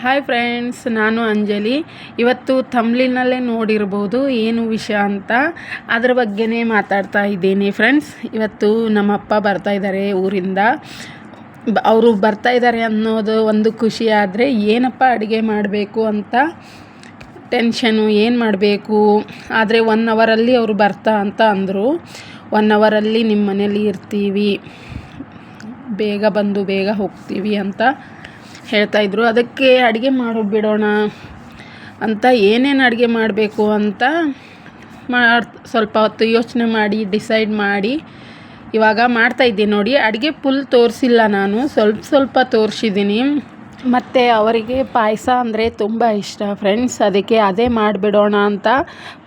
Hi friends ನಾನು ಅಂಜಲಿ. ಇವತ್ತು ತಮ್ಲಿನಲ್ಲೇ ನೋಡಿರ್ಬೋದು ಏನು ವಿಷಯ ಅಂತ. ಅದ್ರ ಬಗ್ಗೆನೇ ಮಾತಾಡ್ತಾ ಇದ್ದೀನಿ ಫ್ರೆಂಡ್ಸ್ ಇವತ್ತು ನಮ್ಮಪ್ಪ ಬರ್ತಾ ಇದ್ದಾರೆ ಊರಿಂದ. ಅವರು ಬರ್ತಾ ಇದ್ದಾರೆ ಅನ್ನೋದು ಒಂದು ಖುಷಿ ಆದರೆ ಏನಪ್ಪ ಅಡುಗೆ ಮಾಡಬೇಕು ಅಂತ ಟೆನ್ಷನು ಏನು ಮಾಡಬೇಕು? ಆದರೆ ಒನ್ ಅವರಲ್ಲಿ ಅವರು ಬರ್ತಾ ಅಂತ ಅಂದರು. ಒನ್ ಅವರಲ್ಲಿ ನಿಮ್ಮ ಮನೇಲಿ ಇರ್ತೀವಿ. ಬೇಗ ಬಂದು ಬೇಗ ಹೋಗ್ತೀವಿ ಅಂತ ಹೇಳ್ತಾಯಿದ್ರು ಅದಕ್ಕೆ ಅಡುಗೆ ಮಾಡೋ ಬಿಡೋಣ, ಅಂತ ಏನೇನು ಅಡುಗೆ ಮಾಡಬೇಕು ಅಂತ ಸ್ವಲ್ಪ ಹೊತ್ತು ಯೋಚನೆ ಮಾಡಿ ಡಿಸೈಡ್ ಮಾಡಿ ಇವಾಗ ಮಾಡ್ತಾಯಿದ್ದೀನಿ ನೋಡಿ. ಅಡುಗೆ ಫುಲ್ ತೋರಿಸಿಲ್ಲ ನಾನು, ಸ್ವಲ್ಪ ಸ್ವಲ್ಪ ತೋರಿಸಿದ್ದೀನಿ. ಮತ್ತು ಅವರಿಗೆ ಪಾಯಸ ಅಂದರೆ ತುಂಬ ಇಷ್ಟ ಫ್ರೆಂಡ್ಸ್ ಅದಕ್ಕೆ ಅದೇ ಮಾಡಿಬಿಡೋಣ ಅಂತ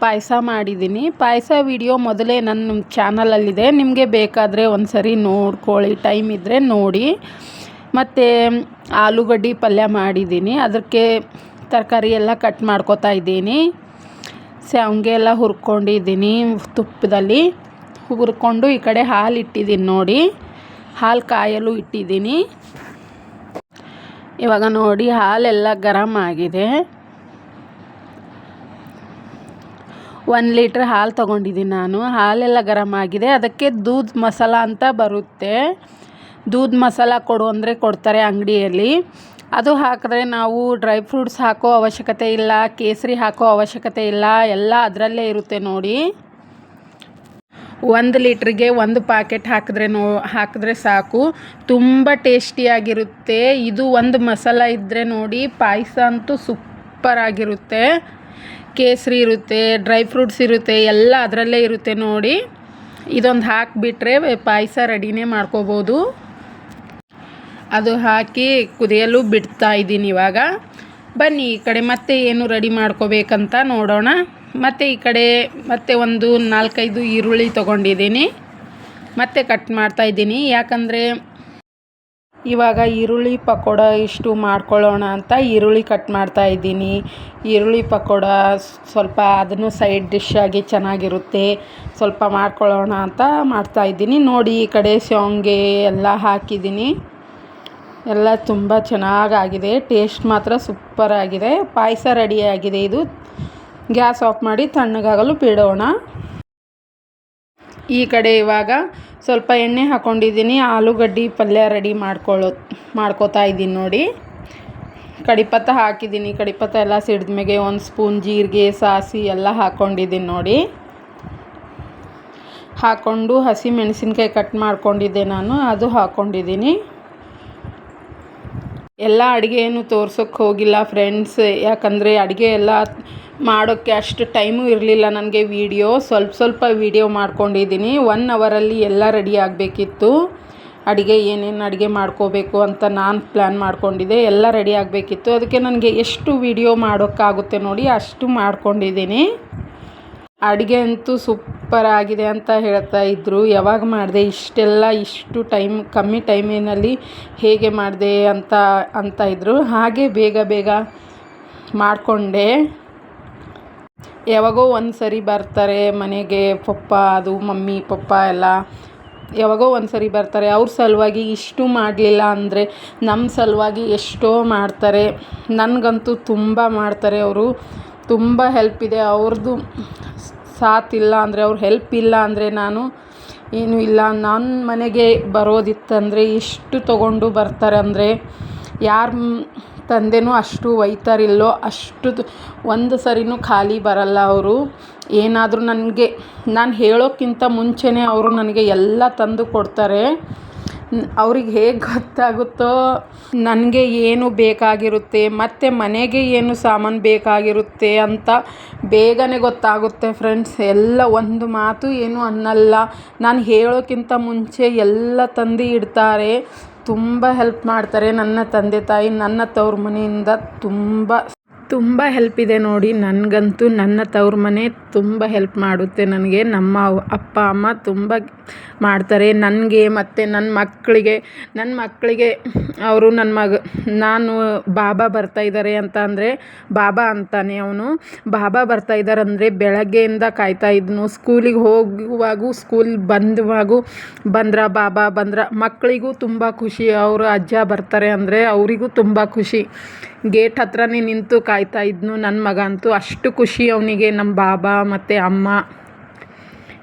ಪಾಯಸ ಮಾಡಿದ್ದೀನಿ. ಪಾಯಸ ವಿಡಿಯೋ ಮೊದಲೇ ನನ್ನ ಚಾನಲಲ್ಲಿದೆ ನಿಮಗೆ ಬೇಕಾದರೆ ಒಂದು ಸರಿ ನೋಡ್ಕೊಳ್ಳಿ ಟೈಮ್ ಇದ್ದರೆ ನೋಡಿ. ಮತ್ತು ಆಲೂಗಡ್ಡೆ ಪಲ್ಯ ಮಾಡಿದ್ದೀನಿ. ಅದಕ್ಕೆ ತರಕಾರಿ ಎಲ್ಲ ಕಟ್ ಮಾಡ್ಕೊತಾ ಇದ್ದೀನಿ. ಶಾವ್ಗೆ ಎಲ್ಲ ಹುರ್ಕೊಂಡಿದ್ದೀನಿ ತುಪ್ಪದಲ್ಲಿ. ಹುರ್ಕೊಂಡು ಈ ಕಡೆ ಹಾಲು ಇಟ್ಟಿದ್ದೀನಿ ನೋಡಿ. ಹಾಲು ಕಾಯಲು ಇಟ್ಟಿದ್ದೀನಿ. ಇವಾಗ ನೋಡಿ ಹಾಲೆಲ್ಲ ಗರಮ್ ಆಗಿದೆ. ಒಂದು ಲೀಟ್ರ್ ಹಾಲು ತೊಗೊಂಡಿದ್ದೀನಿ ನಾನು. ಹಾಲೆಲ್ಲ ಗರಮ್ ಆಗಿದೆ. ಅದಕ್ಕೆ ದೂದ್ ಮಸಾಲ ಅಂತ ಬರುತ್ತೆ. ದೂದ್ ಮಸಾಲ ಕೊಡು ಅಂದರೆ ಕೊಡ್ತಾರೆ ಅಂಗಡಿಯಲ್ಲಿ. ಅದು ಹಾಕಿದ್ರೆ ನಾವು ಡ್ರೈ ಫ್ರೂಟ್ಸ್ ಹಾಕೋ ಅವಶ್ಯಕತೆ ಇಲ್ಲ, ಕೇಸರಿ ಹಾಕೋ ಅವಶ್ಯಕತೆ ಇಲ್ಲ, ಎಲ್ಲ ಅದರಲ್ಲೇ ಇರುತ್ತೆ ನೋಡಿ. ಒಂದು ಲೀಟ್ರಿಗೆ ಒಂದು ಪ್ಯಾಕೆಟ್ ಹಾಕಿದ್ರೆ ನೋ, ಹಾಕಿದ್ರೆ ಸಾಕು. ತುಂಬ ಟೇಸ್ಟಿಯಾಗಿರುತ್ತೆ ಇದು ಒಂದು ಮಸಾಲ ಇದ್ದರೆ ನೋಡಿ ಪಾಯಸ ಅಂತೂ ಸೂಪರ್ ಆಗಿರುತ್ತೆ. ಕೇಸರಿ ಇರುತ್ತೆ, ಡ್ರೈ ಫ್ರೂಟ್ಸ್ ಇರುತ್ತೆ, ಎಲ್ಲ ಅದರಲ್ಲೇ ಇರುತ್ತೆ ನೋಡಿ. ಇದೊಂದು ಹಾಕಿಬಿಟ್ರೆ ಪಾಯಸ ರೆಡಿನೇ ಮಾಡ್ಕೋಬೋದು. ಅದು ಹಾಕಿ ಕುದಿಯಲು ಬಿಡ್ತಾ ಇದ್ದೀನಿ ಇವಾಗ. ಬನ್ನಿ, ಈ ಕಡೆ ಮತ್ತೆ ಏನು ರೆಡಿ ಮಾಡ್ಕೋಬೇಕಂತ ನೋಡೋಣ. ಮತ್ತು ಈ ಕಡೆ ಮತ್ತೆ ಒಂದು ನಾಲ್ಕೈದು ಈರುಳ್ಳಿ ತೊಗೊಂಡಿದ್ದೀನಿ. ಮತ್ತೆ ಕಟ್ ಮಾಡ್ತಾ ಇದ್ದೀನಿ. ಯಾಕಂದರೆ ಇವಾಗ ಈರುಳ್ಳಿ ಪಕೋಡ ಇಷ್ಟು ಮಾಡ್ಕೊಳ್ಳೋಣ ಅಂತ ಈರುಳ್ಳಿ ಕಟ್ ಮಾಡ್ತಾ ಇದ್ದೀನಿ. ಈರುಳ್ಳಿ ಪಕೋಡ ಸ್ವಲ್ಪ ಅದನ್ನು ಸೈಡ್ ಡಿಶ್ ಆಗಿ ಚೆನ್ನಾಗಿರುತ್ತೆ. ಸ್ವಲ್ಪ ಮಾಡ್ಕೊಳ್ಳೋಣ ಅಂತ ಮಾಡ್ತಾ ಇದ್ದೀನಿ. ನೋಡಿ, ಈ ಕಡೆ ಶಾವಿಗೆ ಎಲ್ಲ ಹಾಕಿದ್ದೀನಿ. ಎಲ್ಲ ತುಂಬ ಚೆನ್ನಾಗಾಗಿದೆ. ಟೇಸ್ಟ್ ಮಾತ್ರ ಸೂಪರ್ ಆಗಿದೆ. ಪಾಯಸ ರೆಡಿಯಾಗಿದೆ ಇದು. ಗ್ಯಾಸ್ ಆಫ್ ಮಾಡಿ ತಣ್ಣಗಾಗಲು ಬಿಡೋಣ. ಈ ಕಡೆ ಇವಾಗ ಸ್ವಲ್ಪ ಎಣ್ಣೆ ಹಾಕ್ಕೊಂಡಿದ್ದೀನಿ ಆಲೂಗಡ್ಡೆ ಪಲ್ಯ ರೆಡಿ ಮಾಡ್ಕೊಳ್ಳೋ ಮಾಡ್ಕೋತಾ ಇದ್ದೀನಿ ನೋಡಿ. ಕಡಿಪತ್ತ ಹಾಕಿದ್ದೀನಿ. ಕಡಿಪತ್ತ ಎಲ್ಲ ಸಿಡಿದ್ಮೇಲೆ ಒಂದು ಸ್ಪೂನ್ ಜೀರಿಗೆ, ಸಾಸಿ ಎಲ್ಲ ಹಾಕ್ಕೊಂಡಿದ್ದೀನಿ ನೋಡಿ. ಹಾಕ್ಕೊಂಡು ಹಸಿ ಮೆಣಸಿನ್ಕಾಯಿ ಕಟ್ ಮಾಡ್ಕೊಂಡಿದ್ದೆ ನಾನು. ಅದು ಹಾಕ್ಕೊಂಡಿದ್ದೀನಿ ಎಲ್ಲ ಅಡುಗೆ ಏನು ತೋರ್ಸೋಕ್ಕೆ ಹೋಗಿಲ್ಲ ಫ್ರೆಂಡ್ಸ್ ಯಾಕಂದರೆ ಅಡುಗೆ ಎಲ್ಲ ಮಾಡೋಕ್ಕೆ ಅಷ್ಟು ಟೈಮು ಇರಲಿಲ್ಲ ನನಗೆ ವೀಡಿಯೋ ಸ್ವಲ್ಪ ಸ್ವಲ್ಪ ವೀಡಿಯೋ ಮಾಡ್ಕೊಂಡಿದ್ದೀನಿ. ಒನ್ ಅವರಲ್ಲಿ ಎಲ್ಲ ರೆಡಿ ಆಗಬೇಕಿತ್ತು. ಅಡುಗೆ ಏನೇನು ಅಡುಗೆ ಮಾಡ್ಕೋಬೇಕು ಅಂತ ನಾನು ಪ್ಲ್ಯಾನ್ ಮಾಡ್ಕೊಂಡಿದ್ದೆ. ಎಲ್ಲ ರೆಡಿ ಆಗಬೇಕಿತ್ತು. ಅದಕ್ಕೆ ನನಗೆ ಎಷ್ಟು ವೀಡಿಯೋ ಮಾಡೋಕ್ಕಾಗುತ್ತೆ ನೋಡಿ ಅಷ್ಟು ಮಾಡ್ಕೊಂಡಿದ್ದೀನಿ. ಅಡುಗೆ ಅಂತೂ ಆಗಿದೆ ಅಂತ ಹೇಳ್ತಾ ಇದ್ದರು ಯಾವಾಗ ಮಾಡಿದೆ? ಇಷ್ಟೆಲ್ಲ ಇಷ್ಟು ಟೈಮ್ ಕಮ್ಮಿ ಟೈಮಿನಲ್ಲಿ ಹೇಗೆ ಮಾಡಿದೆ ಅಂತ ಅಂತ ಇದ್ದರು ಹಾಗೆ ಬೇಗ ಬೇಗ ಮಾಡಿಕೊಂಡೆ. ಯಾವಾಗೋ ಒಂದು ಸರಿ ಬರ್ತಾರೆ ಮನೆಗೆ ಪಪ್ಪ, ಅದು ಮಮ್ಮಿ, ಪಪ್ಪ ಎಲ್ಲ. ಯಾವಾಗೋ ಒಂದು ಸರಿ ಬರ್ತಾರೆ. ಅವ್ರ ಸಲುವಾಗಿ ಇಷ್ಟು ಮಾಡಲಿಲ್ಲ ಅಂದರೆ ನಮ್ಮ ಸಲುವಾಗಿ ಎಷ್ಟೋ ಮಾಡ್ತಾರೆ. ನನಗಂತೂ ತುಂಬ ಮಾಡ್ತಾರೆ ಅವರು. ತುಂಬ ಹೆಲ್ಪ್ ಇದೆ. ಅವ್ರದ್ದು ಸಾಥ್ ಇಲ್ಲ ಅಂದರೆ ಅವ್ರ ಹೆಲ್ಪ್ ಇಲ್ಲ ಅಂದರೆ ನಾನು ಏನೂ ಇಲ್ಲ. ನನ್ನ ಮನೆಗೆ ಬರೋದಿತ್ತಂದರೆ ಎಷ್ಟು ತೊಗೊಂಡು ಬರ್ತಾರೆ ಅಂದರೆ ಯಾರ ತಂದೆಯೂ ಅಷ್ಟು ಒಯ್ತಾರಿಲ್ಲೋ ಅಷ್ಟು ಒಂದು ಸರಿನೂ ಖಾಲಿ ಬರಲ್ಲ ಅವರು. ಏನಾದರೂ ನನಗೆ, ನಾನು ಹೇಳೋಕ್ಕಿಂತ ಮುಂಚೆನೇ ಅವರು ನನಗೆ ಎಲ್ಲ ತಂದು ಕೊಡ್ತಾರೆ. ಅವ್ರಿಗೆ ಹೇಗೆ ಗೊತ್ತಾಗುತ್ತೋ, ನನಗೆ ಏನು ಬೇಕಾಗಿರುತ್ತೆ, ಮತ್ತು ಮನೆಗೆ ಏನು ಸಾಮಾನು ಬೇಕಾಗಿರುತ್ತೆ ಅಂತ ಬೇಗನೆ ಗೊತ್ತಾಗುತ್ತೆ ಫ್ರೆಂಡ್ಸ್ ಎಲ್ಲ ಒಂದು ಮಾತು ಏನು ಅನ್ನಲ್ಲ. ನಾನು ಹೇಳೋಕ್ಕಿಂತ ಮುಂಚೆ ಎಲ್ಲ ತಂದು ಇಡ್ತಾರೆ. ತುಂಬ ಹೆಲ್ಪ್ ಮಾಡ್ತಾರೆ ನನ್ನ ತಂದೆ ತಾಯಿ, ನನ್ನ ತವ್ರ ಮನೆಯಿಂದ ತುಂಬ. ತುಂಬ ಹೆಲ್ಪ್ ಇದೆ ನೋಡಿ. ನನಗಂತೂ ನನ್ನ ತವ್ರ ಮನೆ ತುಂಬ ಹೆಲ್ಪ್ ಮಾಡುತ್ತೆ. ನನಗೆ ನಮ್ಮ ಅಪ್ಪ, ಅಮ್ಮ ತುಂಬ ಮಾಡ್ತಾರೆ. ನನಗೆ ಮತ್ತು ನನ್ನ ಮಕ್ಕಳಿಗೆ ನನ್ನ ಮಕ್ಕಳಿಗೆ ಅವರು ನನ್ನ ಮಗ, ನಾನು ಬಾಬಾ ಬರ್ತಾ ಇದ್ದಾರೆ ಅಂತ ಅಂದರೆ ಬಾಬಾ ಅಂತಾನೆ ಅವನು. ಬಾಬಾ ಬರ್ತಾ ಇದ್ದಾರೆ ಅಂದರೆ ಬೆಳಗ್ಗೆಯಿಂದ ಕಾಯ್ತಾ ಇದ್ನು. ಸ್ಕೂಲಿಗೆ ಹೋಗುವಾಗೂ ಸ್ಕೂಲ್ ಬಂದುವಾಗೂ ಬಂದ್ರ ಬಾಬಾ ಬಂದ್ರ ಮಕ್ಕಳಿಗೂ ತುಂಬ ಖುಷಿ. ಅವರು ಅಜ್ಜ ಬರ್ತಾರೆ ಅಂದರೆ ಅವರಿಗೂ ತುಂಬ ಖುಷಿ. ಗೇಟ್ ಹತ್ರನೇ ನಿಂತು ಕಾಯ್ತಾ ಇದ್ನು. ನನ್ನ ಮಗ ಅಂತೂ ಅಷ್ಟು ಖುಷಿ ಅವನಿಗೆ ನಮ್ಮ ಬಾಬಾ ಮತ್ತು ಅಮ್ಮ.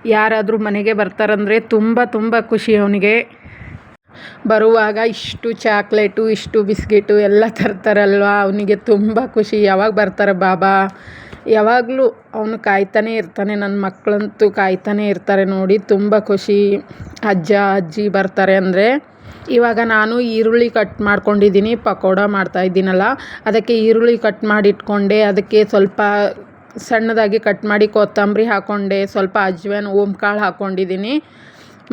ಯಾರಾದರೂ ಮನೆಗೆ ಬರ್ತಾರಂದರೆ ತುಂಬ ತುಂಬ ಖುಷಿ ಅವನಿಗೆ. ಬರುವಾಗ ಇಷ್ಟು ಚಾಕ್ಲೇಟು, ಇಷ್ಟು ಬಿಸ್ಕೆಟು ಎಲ್ಲ ತರ್ತಾರಲ್ವ? ಅವನಿಗೆ ತುಂಬ ಖುಷಿ. ಯಾವಾಗ ಬರ್ತಾರೆ ಬಾಬಾ? ಯಾವಾಗಲೂ ಅವನು ಕಾಯ್ತಾನೆ ಇರ್ತಾನೆ. ನನ್ನ ಮಕ್ಕಳಂತೂ ಕಾಯ್ತಾನೆ ಇರ್ತಾರೆ ನೋಡಿ. ತುಂಬ ಖುಷಿ. ಅಜ್ಜ, ಅಜ್ಜಿ ಬರ್ತಾರೆ ಅಂದರೆ ಇವಾಗ ನಾನು ಈರುಳ್ಳಿ ಕಟ್ ಮಾಡ್ಕೊಂಡಿದ್ದೀನಿ, ಪಕೋಡ ಮಾಡ್ತಾಯಿದ್ದೀನಲ್ಲ ಅದಕ್ಕೆ ಈರುಳ್ಳಿ ಕಟ್ ಮಾಡಿ ಇಟ್ಕೊಂಡೆ ಅದಕ್ಕೆ ಸ್ವಲ್ಪ ಸಣ್ಣದಾಗಿ ಕಟ್ ಮಾಡಿ ಕೊತ್ತಂಬರಿ ಹಾಕ್ಕೊಂಡೆ ಸ್ವಲ್ಪ ಅಜ್ವಾನ್, ಓಂಕಾಳು ಹಾಕ್ಕೊಂಡಿದ್ದೀನಿ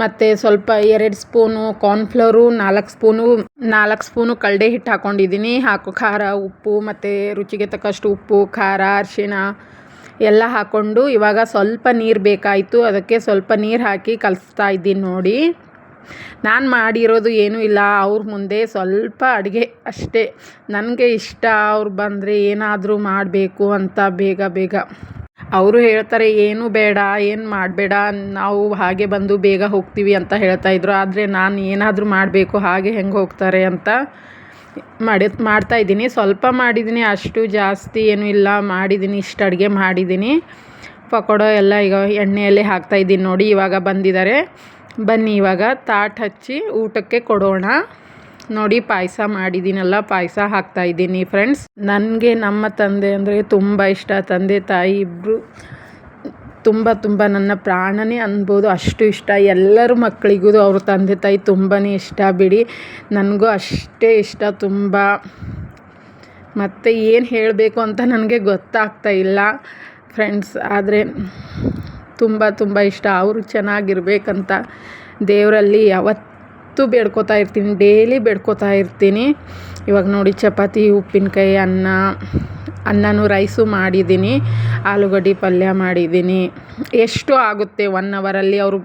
ಮತ್ತು ಸ್ವಲ್ಪ ಎರಡು ಸ್ಪೂನು ಕಾರ್ನ್ಫ್ಲವರು ನಾಲ್ಕು ಸ್ಪೂನು ನಾಲ್ಕು ಸ್ಪೂನು ಕಳ್ಳೆ ಹಿಟ್ಟು ಹಾಕ್ಕೊಂಡಿದ್ದೀನಿ ಹಾಕು ಖಾರ, ಉಪ್ಪು, ಮತ್ತು ರುಚಿಗೆ ತಕ್ಕಷ್ಟು ಉಪ್ಪು, ಖಾರ, ಅರಿಶಿಣ ಎಲ್ಲ ಹಾಕ್ಕೊಂಡು ಇವಾಗ ಸ್ವಲ್ಪ ನೀರು ಬೇಕಾಯಿತು. ಅದಕ್ಕೆ ಸ್ವಲ್ಪ ನೀರು ಹಾಕಿ ಕಲಿಸ್ತಾ ಇದ್ದೀನಿ ನೋಡಿ. ನಾನು ಮಾಡಿರೋದು ಏನೂ ಇಲ್ಲ, ಅವ್ರ ಮುಂದೆ ಸ್ವಲ್ಪ ಅಡುಗೆ ಅಷ್ಟೇ. ನನಗೆ ಇಷ್ಟ ಅವ್ರು ಬಂದರೆ ಏನಾದರೂ ಮಾಡಬೇಕು ಅಂತ ಬೇಗ ಬೇಗ. ಅವರು ಹೇಳ್ತಾರೆ, ಏನು ಬೇಡ, ಏನು ಮಾಡಬೇಡ, ನಾವು ಹಾಗೆ ಬಂದು ಬೇಗ ಹೋಗ್ತೀವಿ ಅಂತ ಹೇಳ್ತಾಯಿದ್ರು ಆದರೆ ನಾನು ಏನಾದರೂ ಮಾಡಬೇಕು, ಹಾಗೆ ಹೆಂಗೆ ಹೋಗ್ತಾರೆ ಅಂತ ಮಾಡಿ ಮಾಡ್ತಾಯಿದ್ದೀನಿ ಸ್ವಲ್ಪ ಮಾಡಿದ್ದೀನಿ, ಅಷ್ಟು ಜಾಸ್ತಿ ಏನೂ ಇಲ್ಲ. ಮಾಡಿದ್ದೀನಿ, ಇಷ್ಟು ಅಡುಗೆ ಮಾಡಿದ್ದೀನಿ. ಪಕೋಡ ಎಲ್ಲ ಈಗ ಎಣ್ಣೆಯಲ್ಲೇ ಹಾಕ್ತಾಯಿದ್ದೀನಿ ನೋಡಿ, ಇವಾಗ ಬಂದಿದ್ದಾರೆ. ಬನ್ನಿ, ಇವಾಗ ತಾಟ್ ಹಚ್ಚಿ ಊಟಕ್ಕೆ ಕೊಡೋಣ. ನೋಡಿ, ಪಾಯಸ ಮಾಡಿದ್ದೀನಲ್ಲ ಪಾಯಸ ಹಾಕ್ತಾಯಿದ್ದೀನಿ ಫ್ರೆಂಡ್ಸ್ ನನಗೆ ನಮ್ಮ ತಂದೆ ಅಂದರೆ ತುಂಬ ಇಷ್ಟ. ತಂದೆ, ತಾಯಿ ಇಬ್ಬರು ತುಂಬ ತುಂಬ ನನ್ನ ಪ್ರಾಣನೇ ಅನ್ಬೋದು. ಅಷ್ಟು ಇಷ್ಟ. ಎಲ್ಲರ ಮಕ್ಕಳಿಗೂ ಅವ್ರ ತಂದೆ, ತಾಯಿ ತುಂಬಾ ಇಷ್ಟ. ಬಿಡಿ, ನನಗೂ ಅಷ್ಟೇ ಇಷ್ಟ ತುಂಬ. ಮತ್ತು ಏನು ಹೇಳಬೇಕು ಅಂತ ನನಗೆ ಗೊತ್ತಾಗ್ತಾ ಇಲ್ಲ ಫ್ರೆಂಡ್ಸ್ ಆದರೆ ತುಂಬ ತುಂಬ ಇಷ್ಟ. ಅವರು ಚೆನ್ನಾಗಿರ್ಬೇಕಂತ ದೇವರಲ್ಲಿ ಯಾವತ್ತೂ ಬೇಡ್ಕೋತಾ ಇರ್ತೀನಿ. ಡೈಲಿ ಬೇಡ್ಕೋತಾ ಇರ್ತೀನಿ. ಇವಾಗ ನೋಡಿ, ಚಪಾತಿ, ಉಪ್ಪಿನಕಾಯಿ, ಅನ್ನ, ಅನ್ನನೂ ರೈಸು ಮಾಡಿದ್ದೀನಿ. ಆಲೂಗಡ್ಡೆ ಪಲ್ಯ ಮಾಡಿದ್ದೀನಿ. ಎಷ್ಟು ಆಗುತ್ತೆ ಒನ್ ಅವರಲ್ಲಿ ಅವರು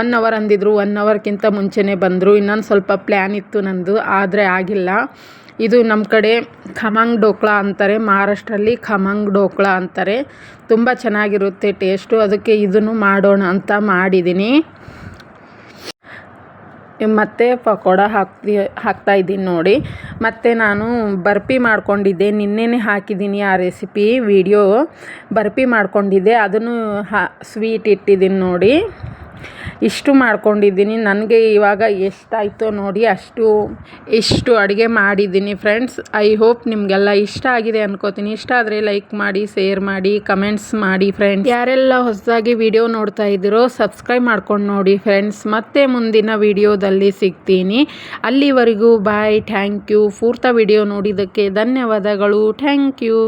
ಒನ್ ಅವರ್ ಅಂದಿದ್ರು ಒನ್ ಅವರ್ಗಿಂತ ಮುಂಚೆನೇ ಬಂದರು. ಇನ್ನೊಂದು ಸ್ವಲ್ಪ ಪ್ಲ್ಯಾನ್ ಇತ್ತು ನಂದು, ಆದರೆ ಆಗಿಲ್ಲ. ಇದು ನಮ್ಮ ಕಡೆ ಖಮಂಗ್ ಡೋಕ್ಲಾ ಅಂತಾರೆ. ಮಹಾರಾಷ್ಟ್ರಲ್ಲಿ ಖಮಂಗ್ ಡೋಕ್ಲಾ ಅಂತಾರೆ. ತುಂಬ ಚೆನ್ನಾಗಿರುತ್ತೆ ಟೇಸ್ಟು. ಅದಕ್ಕೆ ಇದನ್ನು ಮಾಡೋಣ ಅಂತ ಮಾಡಿದ್ದೀನಿ ಮತ್ತು ಪಕೋಡ ಹಾಕ್ತಿ, ಹಾಕ್ತಾ ಇದ್ದೀನಿ ನೋಡಿ. ಮತ್ತು ನಾನು ಬರ್ಫಿ ಮಾಡ್ಕೊಂಡಿದ್ದೆ. ನಿನ್ನೆನೇ ಹಾಕಿದ್ದೀನಿ ಆ ರೆಸಿಪಿ ವಿಡಿಯೋ. ಬರ್ಫಿ ಮಾಡ್ಕೊಂಡಿದ್ದೆ. ಅದನ್ನು ಹಾ, ಸ್ವೀಟ್ ಇಟ್ಟಿದ್ದೀನಿ ನೋಡಿ. ಇಷ್ಟು ಮಾಡ್ಕೊಂಡಿದ್ದೀನಿ. ನನಗೆ ಇವಾಗ ಎಷ್ಟಾಯಿತು ನೋಡಿ ಅಷ್ಟು, ಇಷ್ಟು ಅಡುಗೆ ಮಾಡಿದ್ದೀನಿ ಫ್ರೆಂಡ್ಸ್ ಐ ಹೋಪ್ ನಿಮಗೆಲ್ಲ ಇಷ್ಟ ಆಗಿದೆ ಅನ್ಕೋತೀನಿ. ಇಷ್ಟ ಆದರೆ ಲೈಕ್ ಮಾಡಿ ಶೇರ್ ಮಾಡಿ ಕಮೆಂಟ್ಸ್ ಮಾಡಿ ಫ್ರೆಂಡ್ಸ್ ಯಾರೆಲ್ಲ ಹೊಸದಾಗಿ ವಿಡಿಯೋ ನೋಡ್ತಾ ಇದ್ದೀರೋ ಸಬ್ಸ್ಕ್ರೈಬ್ ಮಾಡ್ಕೊಂಡು ನೋಡಿ ಫ್ರೆಂಡ್ಸ್ ಮತ್ತೆ ಮುಂದಿನ ವಿಡಿಯೋದಲ್ಲಿ ಸಿಗ್ತೀನಿ. ಅಲ್ಲಿವರೆಗೂ ಬಾಯ್ ಥ್ಯಾಂಕ್ ಯು ಪೂರ್ತ ವಿಡಿಯೋ ನೋಡಿದ್ದಕ್ಕೆ ಧನ್ಯವಾದಗಳು. Thank you